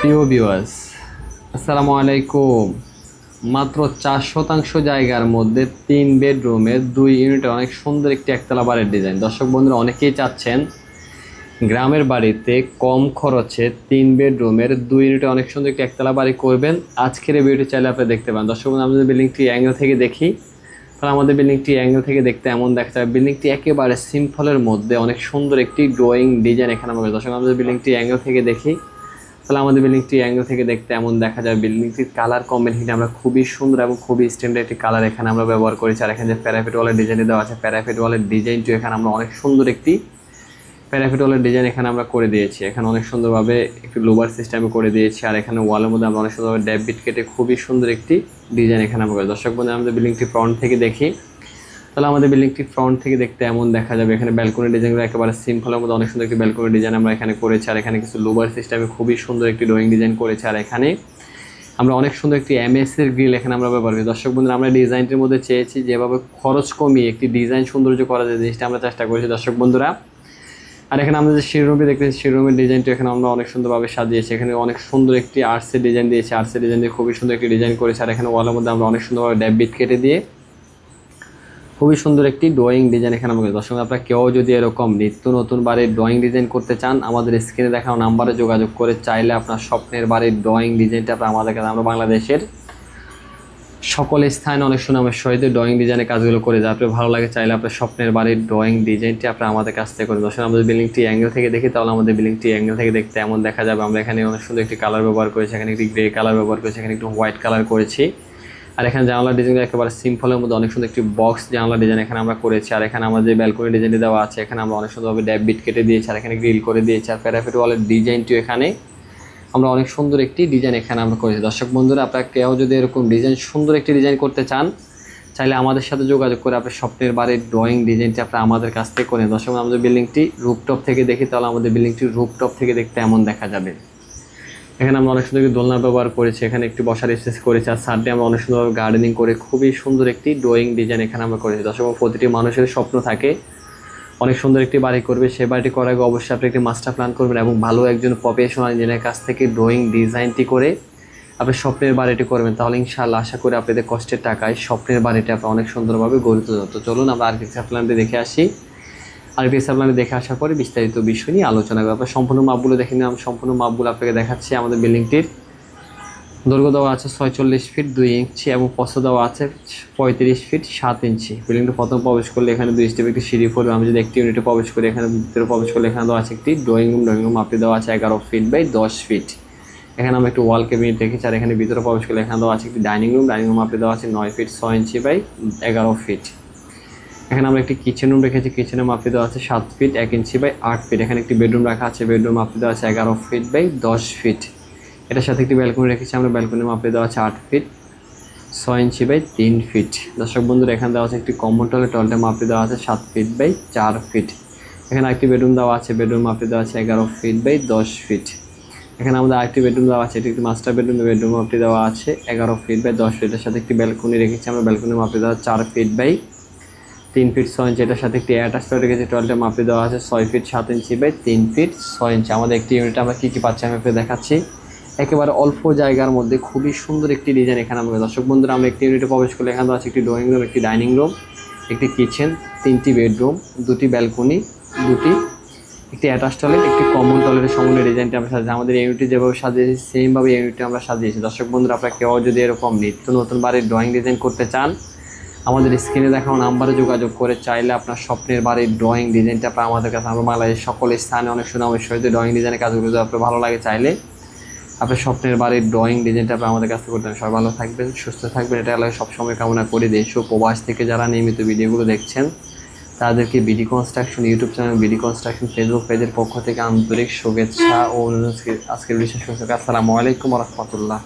প্রিয় ভিউয়ার্স আসসালামু আলাইকুম। মাত্র চার শতাংশ জায়গার মধ্যে তিন বেডরুমের দুই ইউনিটে অনেক সুন্দর একটি একতলা বাড়ির ডিজাইন দর্শক বন্ধুরা, অনেকেই চাচ্ছেন গ্রামের বাড়িতে কম খরচে তিন বেডরুমের দুই ইউনিটে অনেক সুন্দর একটি একতলা বাড়ি করবেন। আজকের এই ভিডিওটি চাইলে আপনি দেখতে পান দর্শক বন্ধু আমাদের বিল্ডিংটি অ্যাঙ্গেল থেকে দেখি। তাহলে আমাদের বিল্ডিংটি অ্যাঙ্গেল থেকে দেখতে এমন দেখা যায় বিল্ডিংটি একেবারে সিম্পলের মধ্যে অনেক সুন্দর একটি ড্রয়িং ডিজাইন এখানে আমাদের দর্শক আমাদের বিল্ডিংটি অ্যাঙ্গেল থেকে দেখি। তাহলে আমাদের বিল্ডিংটি অ্যাঙ্গেল থেকে দেখতে এমন দেখা যায়। বিল্ডিংটির কালার কম্বিনেশন আমরা খুবই সুন্দর এবং খুবই স্ট্যান্ডার্ড একটি কালার এখানে আমরা ব্যবহার করেছি। আর এখানে যে প্যারাফিট ওয়ালের ডিজাইন দেওয়া আছে প্যারাফিট ওয়ালের ডিজাইনটি এখানে আমরা অনেক সুন্দর একটি প্যারাফিট ওয়ালের ডিজাইন এখানে আমরা করে দিয়েছি। এখানে অনেক সুন্দরভাবে একটি লোবার সিস্টেমে করে দিয়েছি। আর এখানে ওয়ালের মধ্যে আমরা অনেক সুন্দরভাবে ড্যাব বিট কেটে খুবই সুন্দর একটি ডিজাইন এখানে আমরা দর্শক বন্ধু আমাদের বিল্ডিংটি ফ্রন্ট থেকে দেখি। তাহলে আমাদের বিল্ডিংটি ফ্রন্ট থেকে দেখতে এমন দেখা যাবে। এখানে ব্যালকনি ডিজাইনগুলো একেবারে সিম্পলের মধ্যে অনেক সুন্দর একটি ব্যালকনি ডিজাইন আমরা এখানে করেছি, আর এখানে কিছু লোবার সিস্টেমে খুবই সুন্দর একটি ড্রয়িং ডিজাইন করেছি, আর এখানে আমরা অনেক সুন্দর একটি এমএস এর গ্রিল এখানে আমরা ব্যবহার করি। দর্শক বন্ধুরা, আমরা ডিজাইনটির মধ্যে চেয়েছি যেভাবে খরচ কমিয়ে একটি ডিজাইন সৌন্দর্য করা যায়, জিনিসটা আমরা চেষ্টা করেছি। দর্শক বন্ধুরা, আর এখানে আমরা যে শিরোরুমটি দেখতেছি শিরোরুমের ডিজাইনটি এখানে আমরা অনেক সুন্দরভাবে সাজিয়েছি। এখানে অনেক সুন্দর একটি আর্টসের ডিজাইন দিয়েছি আর্টসের ডিজাইন দিয়ে খুবই সুন্দর একটি ডিজাইন করেছি, আর এখানে ওয়ালের মধ্যে আমরা অনেক সুন্দরভাবে ড্যাব বিট কেটে দিয়ে খুবই সুন্দর একটি ড্রয়িং ডিজাইন এখানে আমাকে দর্শক আপনারা কেউ যদি এরকম নিত্য নতুন বাড়ির ড্রয়িং ডিজাইন করতে চান, আমাদের স্ক্রিনে দেখানো নাম্বারে যোগাযোগ করে চাইলে আপনার স্বপ্নের বাড়ির ড্রয়িং ডিজাইনটা আপনার আমাদের কাছে, আমরা বাংলাদেশের সকল স্থানে অনেক সুনামের সহিত ড্রয়িং ডিজাইনের কাজগুলো করে যায় আপনার ভালো লাগে, চাইলে আপনার স্বপ্নের বাড়ির ড্রয়িং ডিজাইনটি আপনার আমাদের কাছ থেকে করে দর্শক আমাদের বিল্ডিংটি অ্যাঙ্গেল থেকে দেখি, তাহলে আমাদের বিল্ডিংটি অ্যাঙ্গেল থেকে দেখতে এমন দেখা যাবে। আমরা এখানে অনেক সুন্দর একটি কালার ব্যবহার করেছি, এখানে একটি গ্রে কালার ব্যবহার করেছি, এখানে একটু হোয়াইট কালার করেছি। আর এখানে জানলা ডিজাইন একেবারে সিম্পলের মধ্যে অনেক সুন্দর একটি বক্স জানলা ডিজাইন এখানে আমরা করেছি। আর এখানে আমাদের ব্যালকনি ডিজাইনটি দেওয়া আছে, এখানে আমরা অনেক সুন্দরভাবে ড্যাব বিট কেটে দিয়েছি, আর এখানে গ্রিল করে দিয়েছি, আর প্যারাফিট ওয়ালের ডিজাইনটিও এখানে। আমরা অনেক সুন্দর একটি ডিজাইন এখানে আমরা করেছি। দর্শক বন্ধুরা, আপনারা কেউ যদি এরকম ডিজাইন সুন্দর একটি ডিজাইন করতে চান, চাইলে আমাদের সাথে যোগাযোগ করে আপনার স্বপ্নের বাড়ির ড্রয়িং ডিজাইনটি আপনারা আমাদের কাছ থেকে করে নিন। দর্শক আমাদের বিল্ডিংটি রুপটপ থেকে দেখি, তাহলে আমাদের বিল্ডিংটি রুপটপ থেকে দেখতে এমন দেখা যাবে। এখানে আমরা অনেক সুন্দর দোলনা ব্যবহার করেছি, এখানে একটি বসার স্পেস করেছি, আর সাইডে আমরা অনেক সুন্দরভাবে গার্ডেনিং করে খুবই সুন্দর একটি ড্রয়িং ডিজাইন এখানে আমরা করেছি। দর্শক প্রতিটি মানুষের স্বপ্ন থাকে, অনেক সুন্দর একটি বাড়ি করবে, সে বাড়িটি করার আগে অবশ্যই আপনি একটি মাস্টার প্ল্যান করবেন এবং ভালো একজন প্রফেশনাল ইঞ্জিনিয়ারের কাছ থেকে ড্রয়িং ডিজাইনটি করে আপনি স্বপ্নের বাড়িটি করবেন। তাহলে ইনশাআল্লাহ আশা করি আপনাদের কষ্টের টাকায় স্বপ্নের বাড়িটি আপনি অনেক সুন্দরভাবে গড়ে তুলতে চলুন আমরা আর্কিটেকচার প্ল্যানটি দেখে আসি। আর্কিটেকচার প্ল্যানটি দেখে আসার পরে বিস্তারিত বিষয় নিয়ে আলোচনা করব আপনার সম্পূর্ণ মাপগুলো দেখে নিলাম। সম্পূর্ণ মাপগুলো আপনাকে দেখাচ্ছি আমাদের বিল্ডিংটির। দৈর্ঘ্য দেওয়া আছে ছয়চল্লিশ ফিট, দুই ইঞ্চি এবং পশ্চ দেওয়া আছে পঁয়ত্রিশ ফিট, সাত ইঞ্চি। বিল্ডিংটা প্রথম প্রবেশ করলে এখানে দুই স্টেপ একটি সিঁড়ি পড়বে। আমি যদি একটি ইউনিটে প্রবেশ করি, এখানে ভিতরে প্রবেশ করলে এখানে দেওয়া আছে একটি ড্রয়িং রুম ড্রয়িং রুম মাপটি দেওয়া আছে এগারো ফিট বাই দশ ফিট। এখানে আমি একটু ওয়াল ক্যাবিনেট রেখেছি আর এখানে ভিতরে প্রবেশ করলে এখানে দেওয়া আছে একটি ডাইনিং রুম ডাইনিং রুম মাপটি দেওয়া আছে নয় ফিট, ছয় ইঞ্চি বাই এগারো ফিট। এখানে আমরা একটি কিচেন রুম রেখেছি। কিচেনের মাপটি দেওয়া আছে সাত ফিট এক ইঞ্চি বাই আট ফিট এখানে একটি বেডরুম রাখা আছে। বেডরুম মাপটি দেওয়া আছে এগারো ফিট বাই দশ ফিট এটার সাথে একটি ব্যালকনি রেখেছি আমরা। ব্যালকনির মাপে দেওয়া আছে আট ফিট ছয় ইঞ্চি বাই তিন ফিট দর্শক বন্ধুরা, এখানে দেওয়া আছে একটি কমন টয়লেট টয়লেটের মাপে দেওয়া আছে সাত ফিট বাই চার ফিট এখানে একটি বেডরুম দেওয়া আছে। বেডরুম মাপে দেওয়া আছে এগারো ফিট বাই দশ ফিট এখানে আমাদের আরেকটি বেডরুম দেওয়া আছে। এটি একটি মাস্টার বেডরুম বেডরুম মাপটি দেওয়া আছে এগারো ফিট বাই দশ ফিটের সাথে একটি ব্যালকনি রেখেছি আমরা। ব্যালকনি মাপে দেওয়া চার ফিট বাই তিন ফিট ছয় ইঞ্চি এটার সাথে একটি অ্যাটাচ টয়লেট রেখেছি। টয়লেটের মাপে দেওয়া আছে ছয় ফিট সাত ইঞ্চি বাই তিন ফিট ছয় ইঞ্চি আমাদের একটি ইউনিট আমরা কী কী পাচ্ছি আমি আপনাকে দেখাচ্ছি। একেবারে অল্প জায়গার মধ্যে খুবই সুন্দর একটি ডিজাইন এখানে আমাদের দর্শক বন্ধুরা, আমরা একটি ইউনিটে প্রবেশ করলে এখানে আছে একটি ড্রয়িং রুম একটি ডাইনিং রুম একটি কিচেন তিনটি বেডরুম দুটি ব্যালকনি দুটি একটি অ্যাটাচ টয়লেট একটি কমন টয়লেটের সমন্বয় ডিজাইনটি আমরা সাজিয়েছি। আমাদের ইউনিটটি যেভাবে সাজিয়েছি সেমভাবে ইউনিটটি আমরা সাজিয়েছি। দর্শক বন্ধুরা আপনারা কেউ যদি এরকম নিত্য নতুন বাড়ির ড্রয়িং ডিজাইন করতে চান আমাদের স্ক্রিনে দেখানো নাম্বারে যোগাযোগ করে চাইলে আপনার স্বপ্নের বাড়ির ড্রয়িং ডিজাইনটা আপনার আমাদের কাছে আমরা বাংলাদেশের সকল স্থানে অনেক সুনামের সহিত ড্রয়িং ডিজাইনের কাজগুলো যদি আপনার ভালো লাগে চাইলে আপনার স্বপ্নের বাড়ির ড্রয়িং ডিজাইনটা আপনি আমাদের কাছে করতে সবাই ভালো থাকবেন, সুস্থ থাকবেন। এটা আল্লাহ সবসময় কামনা করি। দেশ ও প্রবাস থেকে যারা নিয়মিত ভিডিওগুলো দেখছেন, তাদেরকে BD construction YouTube channel BD construction Facebook পেজের পক্ষ থেকে আন্তরিক শুভেচ্ছা ও। আজকের বিশেষ আসসালামু আলাইকুম রহমতুল্লাহ।